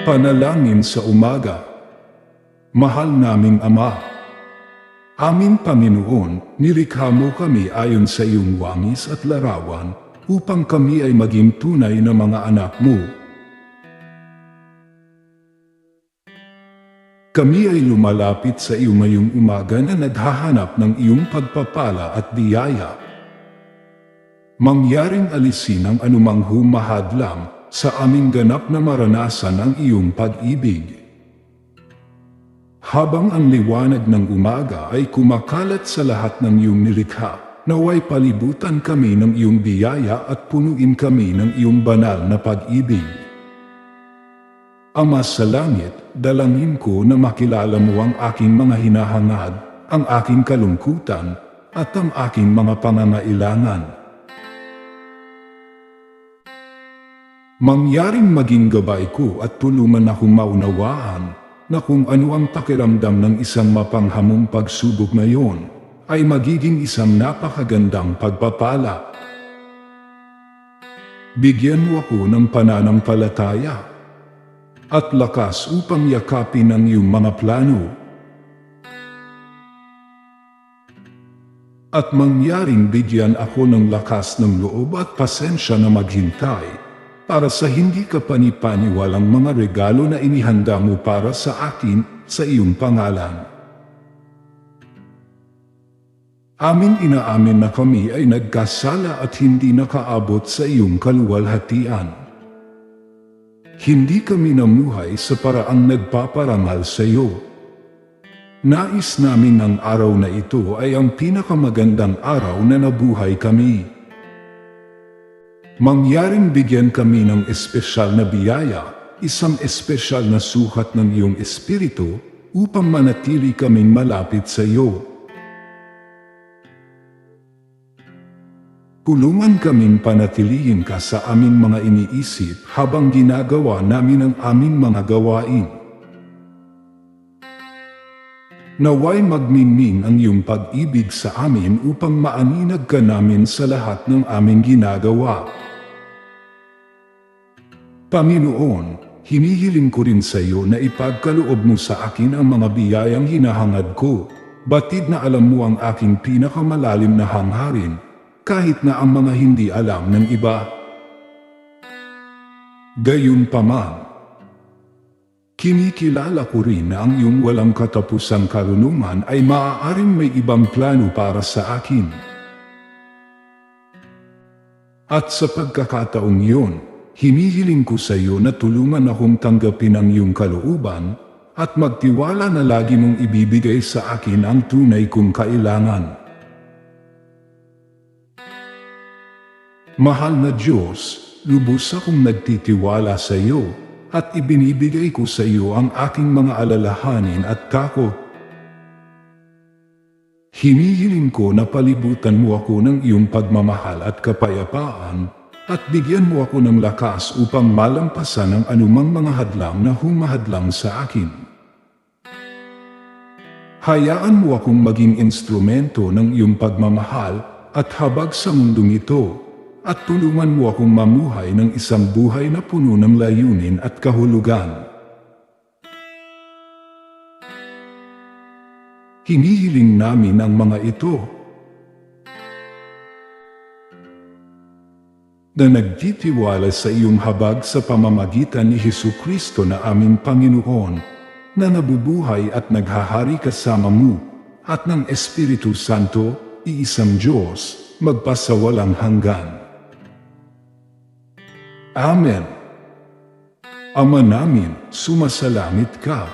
Panalangin sa umaga. Mahal naming Ama, Aming Panginoon, nilikha mo kami ayon sa iyong wangis at larawan upang kami ay maging tunay na mga anak mo. Kami ay lumalapit sa iyo ngayong umaga na naghahanap ng iyong pagpapala at biyaya. Mangyaring alisin ang anumang humahadlang sa aming ganap na maranasan ang iyong pag-ibig. Habang ang liwanag ng umaga ay kumakalat sa lahat ng iyong nilikha, naway palibutan kami ng iyong biyaya at punuin kami ng iyong banal na pag-ibig. Ama sa langit, dalangin ko na makilala mo ang aking mga hinahangad, ang aking kalungkutan, at ang aking mga pangangailangan. Mangyaring maging gabay ko at tulungan akong maunawaan na kung ano ang pakiramdam ng isang mapanghamong pagsubok ngayon ay magiging isang napakagandang pagpapala. Bigyan mo ako ng pananampalataya at lakas upang yakapin ang iyong mga plano. At mangyaring bigyan ako ng lakas ng loob at pasensya na maghintay para sa hindi ka panipaniwalang mga regalo na inihanda mo para sa akin sa iyong pangalan. Amin inaamin na kami ay nagkasala at hindi nakaabot sa iyong kaluwalhatian. Hindi kami namuhay sa paraang nagpaparangal sa iyo. Nais namin ang araw na ito ay ang pinakamagandang araw na nabuhay kami. Mangyaring bigyan kami ng espesyal na biyaya, isang espesyal na sukat ng iyong espiritu upang manatili kaming malapit sa iyo. Tulungan kaming panatilihin ka sa aming mga iniisip habang ginagawa namin ang aming mga gawain. Naway magmingming ang iyong pag-ibig sa amin upang maaninag ka namin sa lahat ng aming ginagawa. Panginoon, hinihiling ko rin sa iyo na ipagkaloob mo sa akin ang mga biyayang hinahangad ko, batid na alam mo ang aking pinakamalalim na hangharin, kahit na ang mga hindi alam ng iba. Gayunpaman, kinikilala ko rin na ang iyong walang katapusang karunungan ay maaaring may ibang plano para sa akin. At sa pagkakataong iyon, hinihiling ko sa iyo na tulungan akong tanggapin ang iyong kalooban at magtiwala na lagi mong ibibigay sa akin ang tunay kong kailangan. Mahal na Diyos, lubos akong nagtitiwala sa iyo at ibinibigay ko sa iyo ang aking mga alalahanin at takot. Hinihiling ko na palibutan mo ako ng iyong pagmamahal at kapayapaan at bigyan mo ako ng lakas upang malampasan ang anumang mga hadlang na humahadlang sa akin. Hayaan mo akong maging instrumento ng iyong pagmamahal at habag sa mundong ito at tulungan mo akong mamuhay ng isang buhay na puno ng layunin at kahulugan. Hinihiling namin ang mga ito na nagtitiwala sa iyong habag sa pamamagitan ni Hesu Kristo na aming Panginoon, na nabubuhay at naghahari kasama mo, at ng Espiritu Santo, iisang Diyos, magpasawalang hanggan. Amen. Ama namin, sumasalamit ka.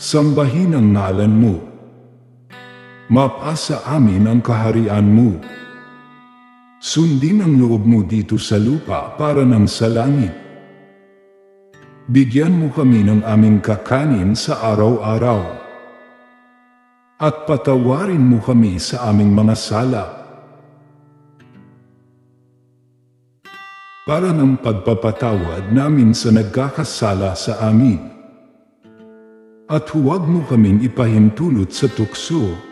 Sambahin ang ngalan mo. Mapasa amin ang kaharian mo. Sundin ang loob mo dito sa lupa para ng sa langit. Bigyan mo kami ng aming kakanin sa araw-araw. At patawarin mo kami sa aming mga sala. Para ng pagpapatawad namin sa nagkakasala sa amin. At huwag mo kaming ipahintulot sa tukso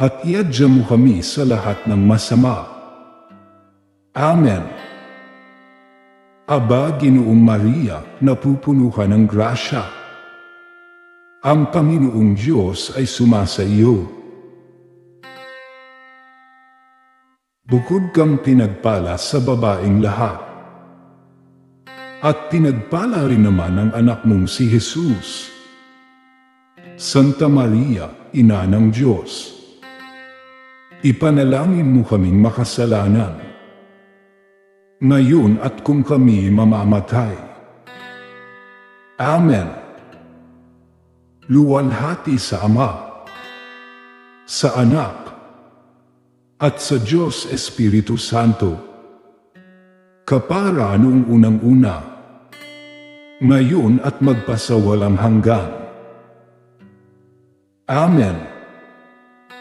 at iadya mo kami sa lahat ng masama. Amen. Aba, Ginoong Maria, napupuno ka ng grasya. Ang Panginoong Diyos ay sumasa iyo. Bukod kang pinagpala sa babaeng lahat. At pinagpala rin naman ang anak mong si Jesus. Santa Maria, Ina ng Diyos. Ipanalangin mo kaming makasalanan. Ngayon at kung kami mamamatay. Amen. Luwalhati sa Ama, sa Anak, at sa Diyos Espiritu Santo. Kapara noong unang-una, ngayon at magpasawalang hanggan. Amen.